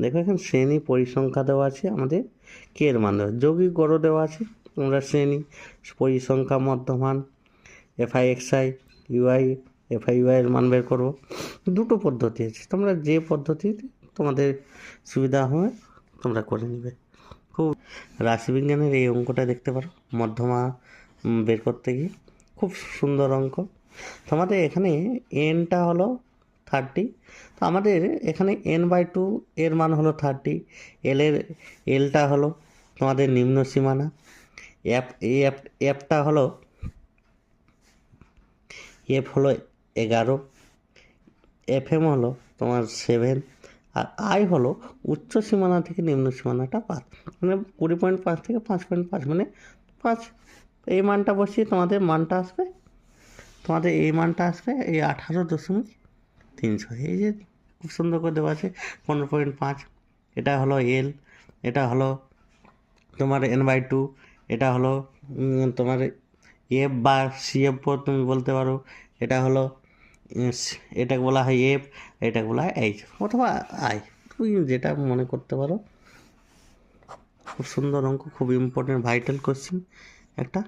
দেখো এখানে শ্রেণি পরিসংখ্যা দেওয়া আছে আমাদের কে এর মান দেওয়া যৌগিক গড় দেওয়া আছে আমরা শ্রেণি পরিসংখ্যা মধ্যমান f i x i u i f i u i এর মান বের করব। দুটো পদ্ধতি আছে, তোমরা যে পদ্ধতিতে তোমাদের সুবিধা হয় তোমরা করে নেবে। খুব রাশিবিজ্ঞানের এই অঙ্কটা দেখতে পারো, মধ্যমা বের করতে গিয়ে। খুব সুন্দর অঙ্ক। তোমাদের এখানে এনটা হলো থার্টি। তো আমাদের এখানে এন বাই টু এর মান হলো থার্টি এলের এলটা হলো তোমাদের নিম্ন সীমানা। এফ এফ এফটা হলো এফ হলো এগারো এফ এম হলো তোমার সেভেন আর আই হলো উচ্চ সীমানা থেকে নিম্ন সীমানাটা পাঁচ। মানে কুড়ি পয়েন্ট পাঁচ থেকে পাঁচ পয়েন্ট পাঁচ মানে পাঁচ। এই মানটা বসিয়ে তোমাদের মানটা আসবে, তোমাদের এই মানটা আসবে এই আঠারো দশমিক তিনশো। এই যে খুব সুন্দর করে দেওয়া আছে, পনেরো পয়েন্ট পাঁচ। এটা হলো এল এটা হলো তোমার এন বাই টু এটা হলো তোমার এফ বা সিএফ তুমি বলতে পারো। এটা হলো এটাকে বলা হয় এফ এটাকে বলা হয় এইচ অথবা আই তুমি যেটা মনে করতে পারো। খুব সুন্দর অঙ্ক, খুব ইম্পর্টেন্ট ভাইটাল কোশ্চেন একটা